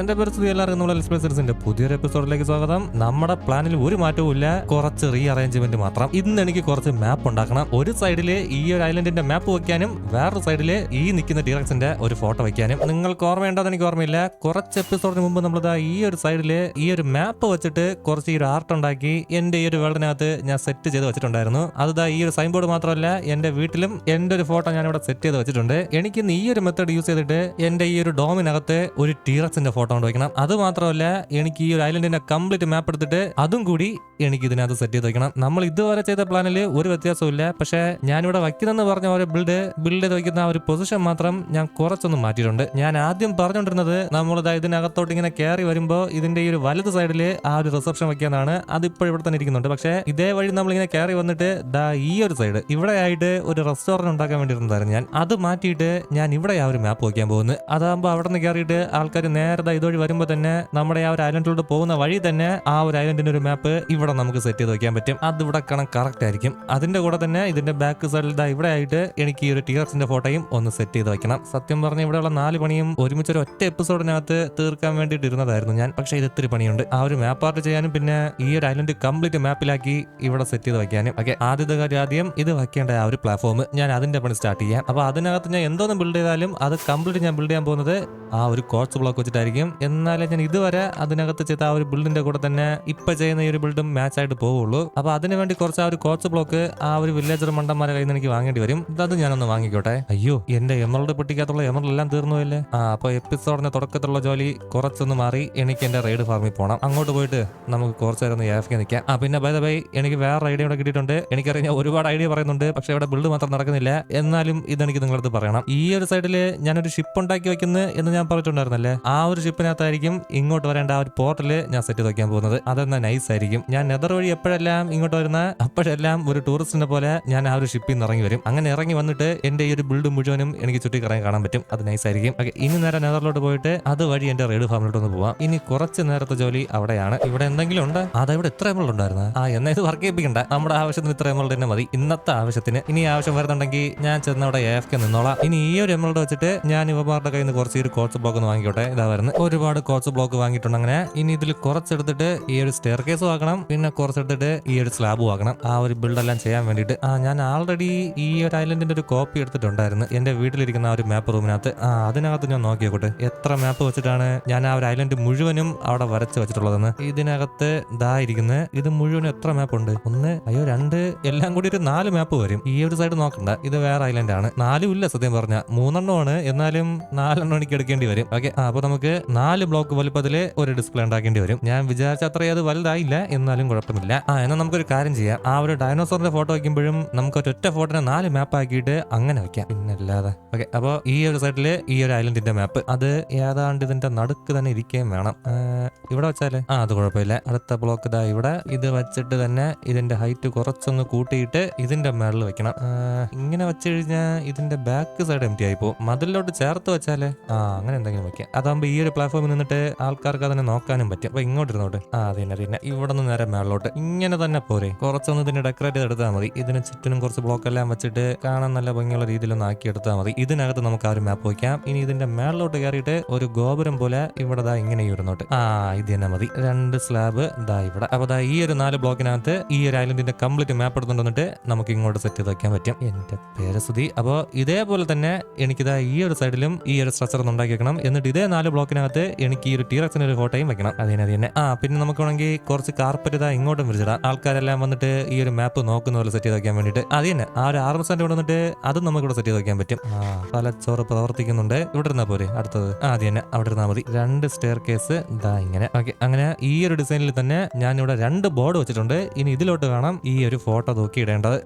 എന്റെ പേര് സുധി എല്ലാവർക്കും നമ്മുടെ പുതിയൊരു എപ്പിസോഡിലേക്ക് സ്വാഗതം. നമ്മുടെ പ്ലാനിൽ ഒരു മാറ്റവും ഇല്ല. കുറച്ച് റീ അറേഞ്ച്മെന്റ് മാത്രം. ഇന്ന് എനിക്ക് കുറച്ച് മാപ്പ് ഉണ്ടാക്കണം. ഒരു സൈഡിൽ ഈ ഒരു ഐലൻഡിന്റെ മാപ്പ് വെക്കാനും വേറൊരു സൈഡിൽ ഈ നിൽക്കുന്ന ഡീറക്സിന്റെ ഒരു ഫോട്ടോ വെക്കാനും. നിങ്ങൾക്ക് ഓർമ്മയുണ്ടോ എനിക്ക് ഓർമ്മയില്ല. കുറച്ച് എപ്പിസോഡിന് മുമ്പ് നമ്മളിതാ ഈ ഒരു സൈഡിൽ ഈ ഒരു മാപ്പ് വെച്ചിട്ട് കുറച്ച് ഈ ഒരു ആർട്ട് ഉണ്ടാക്കി എന്റെ ഈ ഒരു വേൾഡിനകത്ത് ഞാൻ സെറ്റ് ചെയ്ത് വെച്ചിട്ടുണ്ടായിരുന്നു. അത് ഈ ഒരു സൈൻ ബോർഡ് മാത്രമല്ല എന്റെ വീട്ടിലും എന്റെ ഒരു ഫോട്ടോ ഞാൻ ഇവിടെ സെറ്റ് ചെയ്ത് വെച്ചിട്ടുണ്ട്. എനിക്ക് ഇന്ന് ഈ ഒരു മെത്തേഡ് യൂസ് ചെയ്തിട്ട് എന്റെ ഈ ഒരു ഡോമിനകത്ത് ഒരു ടീറക്സിന്റെ ഫോട്ടോ കൊണ്ട് വെക്കണം അത് മാത്രമല്ല എനിക്ക് ഈ ഒരു ഐലൻഡിന്റെ കംപ്ലീറ്റ് മാപ്പ് എടുത്തിട്ട് അതും കൂടി എനിക്ക് ഇതിനകത്ത് സെറ്റ് ചെയ്ത് വെക്കണം നമ്മൾ ഇതുവരെ ചെയ്ത പ്ലാനിൽ ഒരു വ്യത്യാസവും ഇല്ല പക്ഷേ ഞാനിവിടെ വയ്ക്കുന്നതെന്ന് പറഞ്ഞ ഒരു ബിൽഡ് ബിൽഡ് ചെയ്ത് വയ്ക്കുന്ന ഒരു പൊസിഷൻ മാത്രം ഞാൻ കുറച്ചൊന്ന് മാറ്റിയിട്ടുണ്ട്. ഞാൻ ആദ്യം പറഞ്ഞുകൊണ്ടിരുന്നത് നമ്മളിതാ ഇതിനകത്തോട്ട് ഇങ്ങനെ കയറി വരുമ്പോൾ ഇതിന്റെ ഈ ഒരു വലത് സൈഡിൽ ആ ഒരു റിസപ്ഷൻ വയ്ക്കാനാണ് അതിപ്പോൾ ഇവിടെ തന്നെ ഇരിക്കുന്നുണ്ട്. പക്ഷേ ഇതേ വഴി നമ്മളിങ്ങനെ കയറി വന്നിട്ട് ദാ ഈ ഒരു സൈഡ് ഇവിടെ ആയിട്ട് ഒരു റെസ്റ്റോറന്റ് ഉണ്ടാക്കാൻ വേണ്ടിയിരുന്നതായിരുന്നു ഞാൻ. അത് മാറ്റിയിട്ട് ഞാൻ ഇവിടെ ആ ഒരു മാപ്പ് വയ്ക്കാൻ പോകുന്നത് അതാകുമ്പോൾ അവിടെ നിന്ന് കയറിയിട്ട് ആൾക്കാർ നേരെ ദാ ഇതുവഴി വരുമ്പോൾ തന്നെ നമ്മുടെ ആ ഒരു ഐലൻഡിലോട്ട് പോകുന്ന വഴി തന്നെ ആ ഒരു ഐലൻഡിന്റെ ഒരു മാപ്പ് ഇവിടെ നമുക്ക് സെറ്റ് ചെയ്ത് വെക്കാൻ പറ്റും. അത് ഇവിടെ കാണാൻ കറക്റ്റ് ആയിരിക്കും. അതിന്റെ കൂടെ തന്നെ ഇതിന്റെ ബാക്ക് സൈഡിൽ ഇവിടെ ആയിട്ട് എനിക്ക് ഈ ഒരു ടീറക്സിന്റെ ഫോട്ടോയും ഒന്ന് സെറ്റ് ചെയ്ത് വെക്കണം. സത്യം പറഞ്ഞ ഇവിടെയുള്ള നാല് പണിയും ഒരുമിച്ച് ഒരു ഒറ്റ എപ്പിസോഡിനകത്ത് തീർക്കാൻ വേണ്ടിയിട്ട് ഇരുന്നതായിരുന്നു ഞാൻ. പക്ഷേ ഇത് ഇത്തിരി പണിയുണ്ട്. ആ ഒരു മാപ്പ് ആർട്ട് ചെയ്യാനും പിന്നെ ഈ ഒരു ഐലൻഡ് കംപ്ലീറ്റ് മാപ്പിലാക്കി ഇവിടെ സെറ്റ് ചെയ്ത് വെക്കാനും. ഓക്കെ ആദ്യത്തെ കാര്യം ആദ്യം ഇത് വയ്ക്കേണ്ട ആ ഒരു പ്ലാറ്റ്ഫോം ഞാൻ അതിന്റെ പണി സ്റ്റാർട്ട് ചെയ്യാം. അപ്പോൾ അതിനകത്ത് ഞാൻ എന്തോന്നും ബിൽഡ് ചെയ്താലും അത് കംപ്ലീറ്റ് ഞാൻ ബിൽഡ് ചെയ്യാൻ പോകുന്നത് ആ ഒരു കോച്ച് ബ്ലോക്ക് വെച്ചിട്ടായിരിക്കും. എന്നാലേ ഞാൻ ഇതുവരെ അതിനകത്ത് ചെയ്ത ആ ഒരു ബിൽഡിന്റെ കൂടെ തന്നെ ഇപ്പൊ ചെയ്യുന്ന ഈ ഒരു ബിൽഡും മാച്ച് ആയിട്ട് പോവുള്ളൂ. അപ്പൊ അതിന് വേണ്ടി കുറച്ച് ആ ഒരു കോച്ച് ബ്ലോക്ക് ആ ഒരു വില്ലേജർ മണ്ടന്മാരെ കയ്യിൽ നിന്ന് എനിക്ക് വാങ്ങേണ്ടി വരും. അത് ഞാനൊന്ന് വാങ്ങിക്കോട്ടെ. അയ്യോ എന്റെ എമറൽഡ് പെട്ടിക്കകത്തുള്ള എമറൽ എല്ലാം തീർന്നു അല്ലേ ആ അപ്പൊ എപ്പിസോഡിന്റെ തുടക്കത്തിലുള്ള ജോലി കുറച്ചൊന്ന് മാറി എനിക്ക് എന്റെ റൈഡ് ഫാമിൽ പോകണം അങ്ങോട്ട് പോയിട്ട് നമുക്ക് കുറച്ച് നേരം ഒന്ന് നിൽക്കാം ആ പിന്നെ ബൈ ബൈ എനിക്ക് വേറെ ഐഡിയ ഇവിടെ കിട്ടിയിട്ടുണ്ട്. എനിക്കറിയാം ഒരുപാട് ഐഡിയ പറയുന്നുണ്ട് പക്ഷെ ഇവിടെ ബിൽഡ് മാത്രം നടക്കുന്നില്ല. എന്നാലും ഇതെനിക്ക് നിങ്ങളടുത്ത് പറയണം. ഈ ഒരു സൈഡിൽ ഞാനൊരു ഷിപ്പ് ഉണ്ടാക്കി വെക്കുന്നത് എന്ന് ഞാൻ പറഞ്ഞിട്ടുണ്ടായിരുന്നല്ലേ? ആ ഒരു ഷിപ്പിനകത്തായിരിക്കും ഇങ്ങോട്ട് വരേണ്ട ആ ഒരു പോർട്ടൽ ഞാൻ സെറ്റ് ചെയ്ത് വെക്കാൻ പോകുന്നത്. അതെന്നാ നൈസ് ആയിരിക്കും. ഞാൻ നെതർ വഴി എപ്പോഴെല്ലാം ഇങ്ങോട്ട് വരുന്ന അപ്പോഴെല്ലാം ഒരു ടൂറിസ്റ്റിനെ പോലെ ഞാൻ ആ ഒരു ഷിപ്പിൽ നിന്ന് ഇറങ്ങി വരും. അങ്ങനെ ഇറങ്ങി വന്നിട്ട് എന്റെ ഈ ഒരു ബിൽഡ് മുഴുവനും എനിക്ക് ചുറ്റി കറങ്ങി കാണാൻ പറ്റും. അത് നൈസ് ആയിരിക്കും. ഓക്കെ ഇനി നേരെ നെതറിലോട്ട് പോയിട്ട് അത് വഴി എന്റെ റെയ്ഡ് ഫാമിലോട്ട് ഒന്ന് പോവാം. ഇനി കുറച്ച് നേരത്തെ ജോലി അവിടെയാണ്. ഇവിടെ എന്തെങ്കിലും ഉണ്ട്? അതാ ഇവിടെ എത്ര എമൗണ്ട് ഉണ്ടായിരുന്നു? ആ എന്നാ ഇത് വർക്ക് ചെയ്യിപ്പിക്കണ്ട. നമ്മുടെ ആവശ്യത്തിന് ഇത്ര എമൗണ്ട് തന്നെ മതി. ഇന്നത്തെ ആവശ്യത്തിന്. ഇനി ആവശ്യം വരുന്നുണ്ടെങ്കിൽ ഞാൻ ചെന്ന് അവിടെ എഫ് കെ നിന്നോളാം. ഇനി ഈ ഒരു എമൗണ്ട് വെച്ചിട്ട് ഞാൻ ഇവമാരുടെ കയ്യിൽ നിന്ന് കുറച്ച് ഒരു കോച്ച് ബ്ലോക്ക് വാങ്ങിക്കോട്ടെ. ഇതാ വരുന്നത്. ഒരുപാട് കോച്ച് ബ്ലോക്ക് വാങ്ങിയിട്ടുണ്ട്. അങ്ങനെ ഇനി ഇതിൽ കുറച്ചെടുത്തിട്ട് ഈ ഒരു സ്റ്റെയർ കേസ് ആക്കണം. പിന്നെ കുറച്ചെടുത്തിട്ട് ഈ ഒരു സ്ലാബ് ആക്കണം. ആ ഒരു ബിൽഡ് എല്ലാം ചെയ്യാൻ വേണ്ടിയിട്ട്. ആ ഞാൻ ആൾറെഡി ഈ ഒരു ഐലൻഡിന്റെ ഒരു കോപ്പി എടുത്തിട്ടുണ്ടായിരുന്നു. എന്റെ വീട്ടിലിരിക്കുന്ന ആ ഒരു മാപ്പ് റൂമിനകത്ത് ആ അതിനകത്ത് ഞാൻ നോക്കിയോട്ടെ എത്ര മാപ്പ് വെച്ചിട്ടാണ് ഞാൻ ആ ഒരു ഐലൻഡ് മുഴുവനും അവിടെ വരച്ച് വെച്ചിട്ടുള്ളതെന്ന്. ഇതിനകത്ത് ദാ ഇരിക്കുന്നത് ഇത് മുഴുവനും എത്ര മാപ്പ് ഉണ്ട്? ഒന്ന് അയ്യോ രണ്ട് എല്ലാം കൂടി ഒരു നാല് മാപ്പ് വരും. ഈ ഒരു സൈഡ് നോക്കണ്ട. ഇത് വേറെ ഐലൻഡ് ആണ്. നാലും ഇല്ല സത്യം പറഞ്ഞ. മൂന്നെണ്ണമാണ്. എന്നാലും നാലെണ്ണം എനിക്ക് എടുക്കേണ്ടി വരും. ഓക്കെ അപ്പൊ നമുക്ക് നാല് ബ്ലോക്ക് വലുപ്പത്തിൽ ഒരു ഡിസ്പ്ലേ ഉണ്ടാക്കേണ്ടി വരും. ഞാൻ വിചാരിച്ച അത് വലുതായില്ല എന്നാലും കുഴപ്പമില്ല ആ എന്നാൽ നമുക്കൊരു കാര്യം ചെയ്യാം. ആ ഒരു ഡൈനോസറിന്റെ ഫോട്ടോ വയ്ക്കുമ്പോഴും നമുക്ക് ഒറ്റ ഫോട്ടോനെ നാല് മാപ്പ് ആക്കിയിട്ട് അങ്ങനെ വെക്കാം. പിന്നെ അല്ലാതെ. ഓക്കെ അപ്പോൾ ഈ ഒരു സൈഡിൽ ഈ ഒരു ഐലൻഡിന്റെ മാപ്പ് അത് ഏതാണ്ട് ഇതിന്റെ നടുക്ക് തന്നെ ഇരിക്കുകയും വേണം. ഇവിടെ വെച്ചാൽ? ആ അത് കുഴപ്പമില്ല. അടുത്ത ബ്ലോക്ക് ഇതാ ഇവിടെ. ഇത് വെച്ചിട്ട് തന്നെ ഇതിന്റെ ഹൈറ്റ് കുറച്ചൊന്ന് കൂട്ടിയിട്ട് ഇതിന്റെ മേളിൽ വെക്കണം. ഇങ്ങനെ വെച്ച് കഴിഞ്ഞാൽ ഇതിന്റെ ബാക്ക് സൈഡ് എം ടി ആയി പോകും. മതിലോട്ട് ചേർത്ത് വെച്ചാലേ? ആ അങ്ങനെ എന്തെങ്കിലും വെക്കാം. അതാകുമ്പോൾ ഈ ഒരു പ്ലാറ്റ്ഫോമിൽ നിന്നിട്ട് ആൾക്കാർക്ക് അതിനെ നോക്കാനും പറ്റും. അപ്പൊ ഇങ്ങോട്ട് ഇരുന്നോട്ട് ആ തന്നെ പിന്നെ ഇവിടെ നിന്ന് നേരെ മേളിലോട്ട്. ഇങ്ങനെ തന്നെ പോരെ. കുറച്ചൊന്ന് ഇതിനെ ഡെക്കറേറ്റ് ചെയ്ത് എടുത്താൽ മതി. ഇതിന് ചുറ്റിനും കുറച്ച് ബ്ലോക്ക് എല്ലാം വെച്ചിട്ട് കാണാൻ നല്ല ഭംഗിയുള്ള രീതിയിലൊന്ന് ആക്കി എടുത്താൽ മതി. ഇതിനകത്ത് നമുക്ക് ആ ഒരു മാപ്പ് വയ്ക്കാം. ഇനി ഇതിന്റെ മേളിലോട്ട് കയറിയിട്ട് ഒരു ഗോപുരം പോലെ ഇവിടെ ദാ ഇങ്ങനെ ഇരുന്നോട്ട് ആ ഇത് തന്നെ മതി. രണ്ട് സ്ലാബ് ദാ ഇവിടെ. അപ്പൊ ദാ ഈ ഒരു നാല് ബ്ലോക്കിനകത്ത് ഈ ഒരു ഐലൻഡിന്റെ കംപ്ലീറ്റ് മാപ്പ് എടുത്തുകൊണ്ട് നമുക്ക് ഇങ്ങോട്ട് സെറ്റ് ചെയ്ത് വെക്കാൻ പറ്റും. എന്റെ പേര് സുധി അപ്പോൾ ഇതേപോലെ തന്നെ എനിക്കിതാ ഈ ഒരു സൈഡിലും ഈ ഒരു സ്ട്രക്ചർ ഉണ്ടാക്കി വെക്കണം എന്നിട്ട് ഇതേ നാല് ബ്ലോക്കിനകത്ത് എനിക്ക് ഈ ഒരു ടീറക്സിന് ഒരു ഫോട്ടോയും വെക്കണം. അതിനെ അത് തന്നെ. ആ പിന്നെ നമുക്ക് വേണമെങ്കിൽ കുറച്ച് കാർപ്പറ്റ് ഇതാ ഇങ്ങോട്ടും വിളിച്ചിടാം ആൾക്കാരെല്ലാം വന്നിട്ട് ഈ ഒരു മാപ്പ് നോക്കുന്ന പോലെ സെറ്റ് ചെയ്ത് വെക്കാൻ വേണ്ടിയിട്ട്. അത് തന്നെ. ആ ഒരു ആറ് സെന്റ് ഇവിടെ വന്നിട്ട് അതും നമുക്ക് ഇവിടെ സെറ്റ് ചെയ്ത് വെക്കാൻ പറ്റും. ആ പല ചോറ് പ്രവർത്തിക്കുന്നുണ്ട്. ഇവിടെ ഇരുന്നാ പോരെ അടുത്തത്. ആ അത് തന്നെ. അവിടെ ഇരുന്നാൽ മതി. രണ്ട് സ്റ്റെയർ കേസ് ഇതാ ഇങ്ങനെ. ഓക്കെ അങ്ങനെ ഈ ഒരു ഡിസൈനിൽ തന്നെ ഞാൻ ഇവിടെ രണ്ട് ബോർഡ് വെച്ചിട്ടുണ്ട്. ഇനി ഇതിലോട്ട് വേണം ഈ ഒരു ഫോട്ടോ തൂക്കി ഇടേണ്ടത്.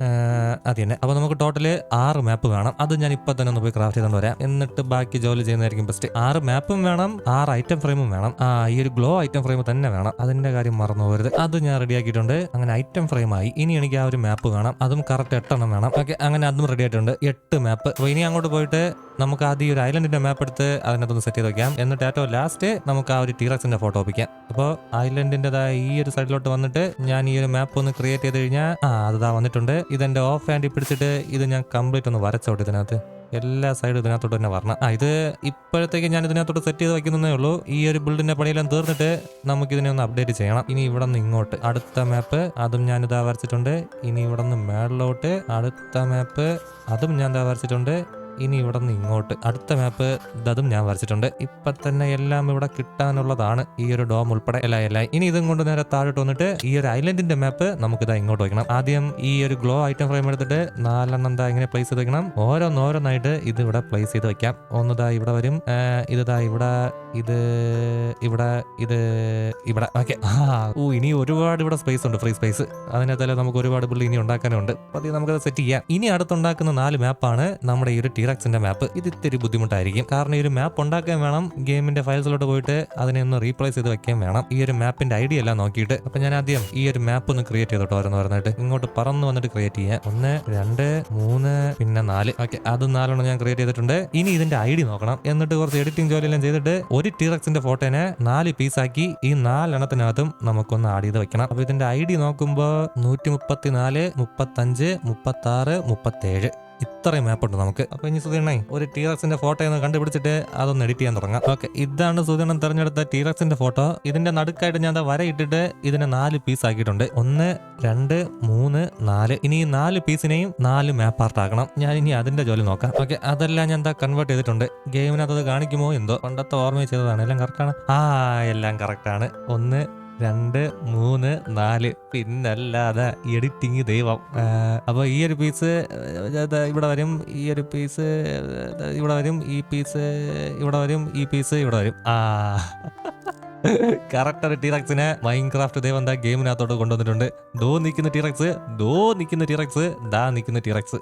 അത് തന്നെ. അപ്പൊ നമുക്ക് ടോട്ടൽ ആറ് മാപ്പ് വേണം. അത് ഞാൻ ഇപ്പൊ തന്നെ ഒന്ന് പോയി ക്രാഫ്റ്റ് ചെയ്തുകൊണ്ട് വരാം. എന്നിട്ട് ബാക്കി ജോലി ചെയ്യുന്നതായിരിക്കും ബെസ്റ്റ് ആറ് മാപ്പും വേണം. ആറ് ഐറ്റം ഫ്രെയിമും വേണം. ആ ഈ ഒരു ഗ്ലോ ഐറ്റം ഫ്രെയിം തന്നെ വേണം. അതിന്റെ കാര്യം മറന്നു പോകരുത്. അത് ഞാൻ റെഡിയാക്കിയിട്ടുണ്ട് അങ്ങനെ ഐറ്റം ഫ്രെയിമായി ഇനി എനിക്ക് ആ ഒരു മാപ്പ് വേണം അതും കറക്റ്റ് എട്ടെണ്ണം വേണം. ഓക്കെ അങ്ങനെ അതും റെഡി ആയിട്ടുണ്ട്. എട്ട് മാപ്പ് അപ്പൊ ഇനി അങ്ങോട്ട് പോയിട്ട് നമുക്ക് ആദ്യം ഈ ഒരു ഐലൻഡിന്റെ മാപ്പ് എടുത്ത് അതിനകത്തൊന്ന് സെറ്റ് ചെയ്ത് വെക്കാം. എന്നിട്ട് ഏറ്റവും ലാസ്റ്റ് നമുക്ക് ആ ഒരു ടീറക്സിന്റെ ഫോട്ടോ ഒപ്പിക്കാം. അപ്പോൾ ഐലൻഡിന്റെതായ ഈ ഒരു സൈഡിലോട്ട് വന്നിട്ട് ഞാൻ ഈ ഒരു മാപ്പ് ഒന്ന് ക്രിയേറ്റ് ചെയ്ത് കഴിഞ്ഞാൽ ആ അതാ വന്നിട്ടുണ്ട്. ഇതെന്റെ ഓഫ് ഹാൻഡ് പിടിച്ചിട്ട് ഇത് ഞാൻ കംപ്ലീറ്റ് ഒന്ന് വരച്ചോട്ടെ ഇതിനകത്ത്. എല്ലാ സൈഡും ഇതിനകത്തോട്ട് തന്നെ വരണം. ആ ഇത് ഇപ്പോഴത്തേക്ക് ഞാൻ ഇതിനകത്തോട്ട് സെറ്റ് ചെയ്ത് വയ്ക്കുന്നതേ ഉള്ളൂ. ഈ ഒരു ബിൽഡിന്റെ പണിയെല്ലാം തീർന്നിട്ട് നമുക്ക് ഇതിനെ ഒന്ന് അപ്ഡേറ്റ് ചെയ്യണം. ഇനി ഇവിടെ നിന്ന് ഇങ്ങോട്ട് അടുത്ത മാപ്പ് അതും ഞാൻ ഇതാ വരച്ചിട്ടുണ്ട്. ഇനി ഇവിടെ നിന്ന് മേളിലോട്ട് അടുത്ത മാപ്പ് അതും ഞാൻ ഇതാ വരച്ചിട്ടുണ്ട്. ഇനി ഇവിടെ നിന്ന് ഇങ്ങോട്ട്. അടുത്ത മാപ്പ് ഇതും ഞാൻ വരച്ചിട്ടുണ്ട്. ഇപ്പൊ തന്നെ എല്ലാം ഇവിടെ കിട്ടാനുള്ളതാണ് ഈ ഒരു ഡോം ഉൾപ്പെടെ. എല്ലാം എല്ലാം. ഇനി ഇതും കൊണ്ട് നേരെ താഴോട്ട് വന്നിട്ട് ഈ ഒരു ഐലൻഡിന്റെ മാപ്പ് നമുക്ക് ഇതാ ഇങ്ങോട്ട് വയ്ക്കണം. ആദ്യം ഈ ഒരു ഗ്ലോ ഐറ്റം ഫ്രെയിം എടുത്തിട്ട് നാലെണ്ണം എന്താ ഇങ്ങനെ പ്ലേസ് ചെയ്ത് വെക്കണം ഓരോന്നോരോന്നായിട്ട് ഇത് ഇവിടെ പ്ലേസ് ചെയ്ത് വെക്കാം ഒന്നതാ ഇവിടെ വരും. ഇതാ ദാ ഇവിടെ ഇത് ഇവിടെ ഇത് ഇവിടെ. ഓക്കെ ഓ ഇനി ഒരുപാട് ഇവിടെ സ്പേസ് ഉണ്ട് ഫ്രീ സ്പേസ് അതിനകത്തല്ലേ നമുക്ക് ഒരുപാട് പുള്ളി ഇനി ഉണ്ടാക്കാനുണ്ട്. പതിയെ നമുക്കത് സെറ്റ് ചെയ്യാം. ഇനി അടുത്തുണ്ടാക്കുന്ന നാല് മാപ്പാണ് നമ്മുടെ ഈ ഒരു ടീറക്സിന്റെ മാപ്പ് ഇത് ഇത്തിരി ബുദ്ധിമുട്ടായിരിക്കും. കാരണം ഈ ഒരു മാപ്പ് ഉണ്ടാക്കാൻ വേണം. ഗെയിമിന്റെ ഫയൽസിലോട്ട് പോയിട്ട് അതിനെ ഒന്ന് റീപ്ലേസ് ചെയ്ത് വെക്കാൻ വേണം. ഈ ഒരു മാപ്പിന്റെ ഐഡിയ എല്ലാം നോക്കിയിട്ട്. അപ്പൊ ഞാൻ ആദ്യം ഈ ഒരു മാപ്പ് ഒന്ന് ക്രിയേറ്റ് ചെയ്തോട്ടോ ഓരോന്ന് പറഞ്ഞിട്ട് ഇങ്ങോട്ട് പറന്ന് വന്നിട്ട് ക്രിയേറ്റ് ചെയ്യാം. ഒന്ന് രണ്ട് മൂന്ന് പിന്നെ നാല്. ഓക്കെ അത് നാലെണ്ണം ഞാൻ ക്രിയേറ്റ് ചെയ്തിട്ടുണ്ട്. ഇനി ഇതിന്റെ ഐഡി നോക്കണം. എന്നിട്ട് കുറച്ച് എഡിറ്റിംഗ് ജോലിയെല്ലാം ചെയ്തിട്ട് ഒരു ടീറക്സിന്റെ ഫോട്ടോനെ നാല് പീസാക്കി ഈ നാലെണ്ണത്തിനകത്തും നമുക്കൊന്ന് ആഡ് ചെയ്ത് വെക്കണം. അപ്പൊ ഇതിന്റെ ഐ ഡി നോക്കുമ്പോൾ നൂറ്റി മുപ്പത്തിനാല് മുപ്പത്തഞ്ച് മുപ്പത്തി ആറ് മുപ്പത്തേഴ്. ഇത്രയും മാപ്പ് ഉണ്ട് നമുക്ക്. അപ്പൊ ഇനി സുധീണേ ഒരു ടീറക്സിന്റെ ഫോട്ടോ ഒന്ന് കണ്ടുപിടിച്ചിട്ട് അതൊന്ന് എഡിറ്റ് ചെയ്യാൻ തുടങ്ങാം. ഓക്കെ ഇതാണ് സുധീണൻ തെരഞ്ഞെടുത്ത ടീറക്സിന്റെ ഫോട്ടോ ഇതിന്റെ നടുക്കായിട്ട് ഞാൻ വര ഇട്ടിട്ട് ഇതിനെ നാല് പീസ് ആക്കിയിട്ടുണ്ട്. ഒന്ന് രണ്ട് മൂന്ന് നാല്. ഇനി ഈ നാല് പീസിനെയും നാല് മാപ്പ് ആർട്ട് ആക്കണം. ഞാൻ ഇനി അതിന്റെ ജോലി നോക്കാം. ഓക്കെ അതെല്ലാം ഞാൻ എന്താ കൺവേർട്ട് ചെയ്തിട്ടുണ്ട്. ഗെയിമിനകത്ത് കാണിക്കുമോ എന്തോ? പണ്ടത്തെ ഓർമ്മ ചെയ്തതാണ്. എല്ലാം കറക്റ്റാണ് ആ എല്ലാം കറക്റ്റാണ് ഒന്ന് രണ്ട് മൂന്ന് നാല്. പിന്നല്ലാതെ എഡിറ്റിങ് ദൈവം. അപ്പോൾ അപ്പൊ ഈ ഒരു പീസ് ഇവിടെ വരും ഈ ഒരു പീസ് ഇവിടെ വരും ഈ പീസ് ഇവിടെ വരും ഈ പീസ് ഇവിടെ വരും. ആ. കറക്റ്റ് ഒരു ടീറക്സിനെ മൈൻക്രാഫ്റ്റ് ദൈവം എന്താ ഗെയിമിനകത്തോട്ട് കൊണ്ടുവന്നിട്ടുണ്ട്. ദോ നിൽക്കുന്ന ടീറക്സ് ദോ നിൽക്കുന്ന ടീറക്സ് ദാ നിൽക്കുന്ന ടീറക്സ്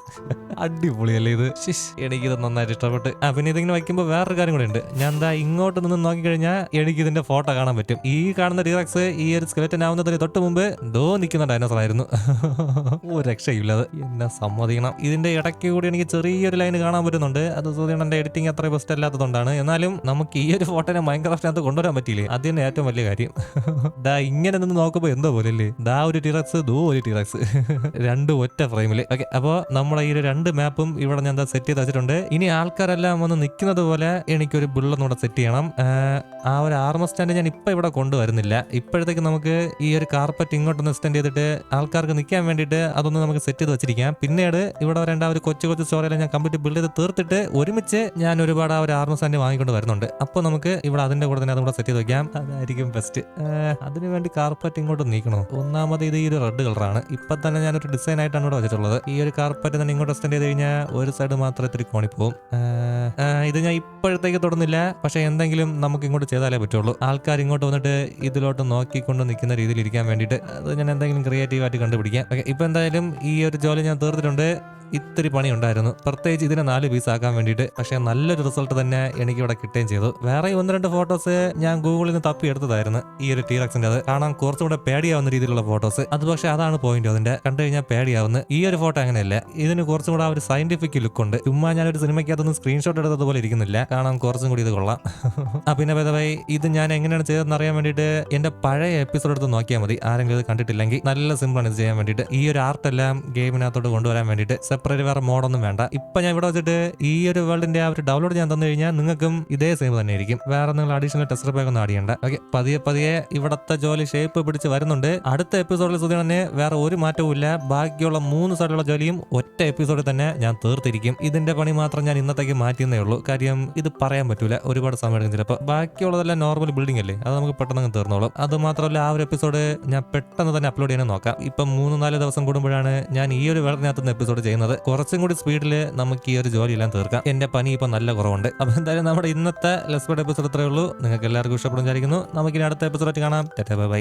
അടിപൊളിയല്ലേ ഇത്? ശിഷ് എനിക്കിത് നന്നായിട്ട് ഇഷ്ടപ്പെട്ട്. ആ പിന്നെ ഇതിങ്ങനെ വയ്ക്കുമ്പോൾ വേറൊരു കാര്യം കൂടെ ഉണ്ട്. ഞാൻ എന്താ ഇങ്ങോട്ട് നിന്ന് നോക്കിക്കഴിഞ്ഞാൽ എനിക്ക് ഇതിന്റെ ഫോട്ടോ കാണാൻ പറ്റും. ഈ കാണുന്ന ടീറക്സ് ഈ ഒരു സ്കെലറ്റൻ ആവുന്നതിന് തൊട്ട് മുമ്പ് ദോ നിൽക്കുന്ന ഡൈനോസർ ആയിരുന്നു. ഒരു രക്ഷയില്ലത് എന്നെ സമ്മതിക്കണം. ഇതിന്റെ ഇടയ്ക്ക് കൂടി എനിക്ക് ചെറിയൊരു ലൈൻ കാണാൻ പറ്റുന്നുണ്ട്. അത് സൂര്യണന്റെ എഡിറ്റിംഗ് അത്ര ബെസ്റ്റ് അല്ലാത്തതുകൊണ്ടാണ്. എന്നാലും നമുക്ക് ഈ ഒരു ഫോട്ടോനെ മൈൻക്രാഫ്റ്റിനകത്ത് കൊണ്ടുവരാൻ പറ്റിയില്ലേ? അത് തന്നെ ഏറ്റവും വലിയ കാര്യം. ദാ ഇങ്ങനെ നിന്ന് നോക്കുമ്പോൾ എന്തോ പോലെ അല്ലേ ദാ ഒരു ടിറക്സ് ദോ ഒരു ടിറക്സ് രണ്ട് ഒറ്റ ഫ്രെയിമിൽ ഓക്കെ അപ്പോൾ നമ്മുടെ ഈ ഒരു രണ്ട് മാപ്പും ഇവിടെ ഞാൻ സെറ്റ് ചെയ്ത് വെച്ചിട്ടുണ്ട്. ഇനി ആൾക്കാരെല്ലാം വന്ന് നിൽക്കുന്നത് പോലെ എനിക്കൊരു ബുള്ളൊന്നുകൂടെ സെറ്റ് ചെയ്യണം. ആ, ഒരു ആർമ സ്റ്റാൻഡ് ഞാൻ ഇപ്പം ഇവിടെ കൊണ്ടുവരുന്നില്ല. ഇപ്പോഴത്തേക്ക് നമുക്ക് ഈ ഒരു കാർപ്പറ്റ് ഇങ്ങോട്ടൊന്ന് എക്സ്റ്റെൻഡ് ചെയ്തിട്ട് ആൾക്കാർക്ക് നിൽക്കാൻ വേണ്ടിയിട്ട് അതൊന്ന് നമുക്ക് സെറ്റ് ചെയ്ത് വെച്ചിരിക്കാം. പിന്നീട് ഇവിടെ വരേണ്ട ഒരു കൊച്ചു കൊച്ചു സ്റ്റോറിയെല്ലാം ഞാൻ കംപ്ലീറ്റ് ബിൽഡ് ചെയ്ത് തീർത്തിട്ട് ഒരുമിച്ച് ഞാൻ ഒരുപാട് ആ ഒരു ആർമ സ്റ്റാൻഡ് വാങ്ങിക്കൊണ്ട് വരുന്നുണ്ട്. അപ്പോൾ നമുക്ക് ഇവിടെ അതിന്റെ കൂടെ തന്നെ അതുകൂടെ സെറ്റ് ചെയ്ത് വെക്കാം. അതായിരിക്കും ബെസ്റ്റ് അതിനു വേണ്ടി കാർപ്പറ്റ് ഇങ്ങോട്ട് നീക്കണോ? ഒന്നാമത് ഇത് ഈ ഒരു റെഡ് കളറാണ് ഇപ്പം തന്നെ ഞാനൊരു ഡിസൈൻ ആയിട്ടാണ് ഇവിടെ വെച്ചിട്ടുള്ളത്. ഈ ഒരു കാർപ്പറ്റ് തന്നെ ഇങ്ങോട്ട് എക്സ്റ്റെൻഡ് ചെയ്ത് കഴിഞ്ഞാൽ ഒരു സൈഡ് മാത്രം ഇത്തിരി പോകും ഇത് ഞാൻ ഇപ്പോഴത്തേക്ക് തുടർന്നില്ല പക്ഷേ എന്തെങ്കിലും നമുക്ക് ഇങ്ങോട്ട് ചെയ്താലേ പറ്റുള്ളൂ. ആൾക്കാർ ഇങ്ങോട്ട് വന്നിട്ട് ഇതിലോട്ട് നോക്കിക്കൊണ്ട് നിൽക്കുന്ന രീതിയിൽ ഇരിക്കാൻ വേണ്ടിയിട്ട് അത് ഞാൻ എന്തെങ്കിലും ക്രിയേറ്റീവായിട്ട് കണ്ടുപിടിക്കാം. ഓക്കെ ഇപ്പോൾ എന്തായാലും ഈ ഒരു ജോലി ഞാൻ തീർത്തിട്ടുണ്ട്. ഇത്തിരി പണി ഉണ്ടായിരുന്നു പ്രത്യേകിച്ച് ഇതിനെ നാല് പീസ് ആക്കാൻ വേണ്ടിയിട്ട്. പക്ഷേ നല്ലൊരു റിസൾട്ട് തന്നെ എനിക്ക് ഇവിടെ കിട്ടുകയും ചെയ്തു. വേറെ ഒന്ന് രണ്ട് ഫോട്ടോസ് ഞാൻ ഗൂഗിളിൽ നിന്ന് തപ്പി എടുത്തതായിരുന്നു. ഈ ഒരു ടീറക്സിന്റെ അത്. കാണാൻ കുറച്ചുകൂടെ പേടിയാവുന്ന രീതിയിലുള്ള ഫോട്ടോസ് അത് പക്ഷേ അതാണ് പോയിന്റ് അതിന്റെ കണ്ടു കഴിഞ്ഞാൽ പേടിയാവുന്ന. ഈ ഒരു ഫോട്ടോ അങ്ങനെയല്ല. ഇതിന് കുറച്ചും കൂടെ ഒരു സയന്റിഫിക് ലുക്ക് ഉണ്ട്. ചുമ്മാ ഞാൻ ഒരു സിനിമയ്ക്കകത്തൊന്നും സ്ക്രീൻഷോട്ട് എടുത്തതുപോലെ ഇരിക്കുന്നില്ല. കാണാൻ കുറച്ചും കൂടി ഇത് കൊള്ളാം. ആ പിന്നെ ഭേദമായി ഇത് ഞാൻ എങ്ങനെയാണ് ചെയ്തതെന്ന് അറിയാൻ വേണ്ടിയിട്ട് എന്റെ പഴയ എപ്പിസോഡ് എടുത്ത് നോക്കിയാൽ മതി. ആരെങ്കിലും ഇത് കണ്ടിട്ടില്ലെങ്കിൽ നല്ല സിമ്പിൾ ആണ് ഇത് ചെയ്യാൻ വേണ്ടിയിട്ട്. ഈ ഒരു ആർട്ട് എല്ലാം ഗെയിമിനകത്തോട്ട് കൊണ്ടുവരാൻ വേണ്ടിയിട്ട്. സെപ്പറേറ്റ് വേറെ മോഡൊന്നും വേണ്ട. ഇപ്പൊ ഞാൻ ഇവിടെ വെച്ചിട്ട് ഈ ഒരു വേൾഡിന്റെ ആ ഒരു ഡൗൺലോഡ് ഞാൻ തന്നു കഴിഞ്ഞാൽ നിങ്ങൾക്കും ഇതേ സെയിം തന്നെ ആയിരിക്കും. വേറെ നിങ്ങൾ അഡീഷണൽ ടെസ്റ്റർ പാക്ക് ഒന്നും ആടിയണ്ട ഓക്കെ പതിയെ പതിയെ ഇവിടത്തെ ജോലി ഷേപ്പ് പിടിച്ച് വരുന്നുണ്ട്. അടുത്ത എപ്പിസോഡിൽ സുധി തന്നെ വേറെ ഒരു മാറ്റവും ഇല്ല. ബാക്കിയുള്ള മൂന്ന് സൈഡിലുള്ള ജോലിയും ഒറ്റ എപ്പിസോഡിൽ തന്നെ ഞാൻ തീർത്തിരിക്കും. ഇതിന്റെ പണി മാത്രം ഞാൻ ഇന്നത്തേക്ക് മാറ്റിയെന്നേ ഉള്ളൂ. കാര്യം ഇത് പറയാൻ പറ്റൂല. ഒരുപാട് സമയം എടുക്കും ചിലപ്പോൾ ബാക്കിയുള്ളതെല്ലാം നോർമൽ ബിൽഡിംഗ് അല്ലേ? അത് നമുക്ക് പെട്ടെന്ന് അങ്ങ് തീർന്നോളും. അത് മാത്രമല്ല ആ ഒരു എപ്പിസോഡ് ഞാൻ പെട്ടെന്ന് തന്നെ അപ്ലോഡ് ചെയ്യാൻ നോക്കാം. ഇപ്പം മൂന്ന് നാല് ദിവസം കൂടുമ്പോഴാണ് ഞാൻ ഈ ഒരു വേളത്തിനകത്ത് നിന്ന് എപ്പിസോഡ് ചെയ്യുന്നത്. കുറച്ചും കൂടി സ്പീഡിൽ നമുക്ക് ഈ ഒരു ജോലിയെല്ലാം തീർക്കാം. എന്റെ പനി ഇപ്പോൾ നല്ല കുറവുണ്ട്. അപ്പൊ എന്തായാലും നമ്മുടെ ഇന്നത്തെ ലെസ്ബഡ് എപ്പിസോഡ് ഇത്രയേ ഉള്ളൂ. നിങ്ങൾക്ക് എല്ലാവർക്കും ഇഷ്ടപ്പെടും വിചാരിക്കുന്നു. നമുക്കിനി അടുത്ത എപ്പിസോഡ് കാണാം. ബൈ.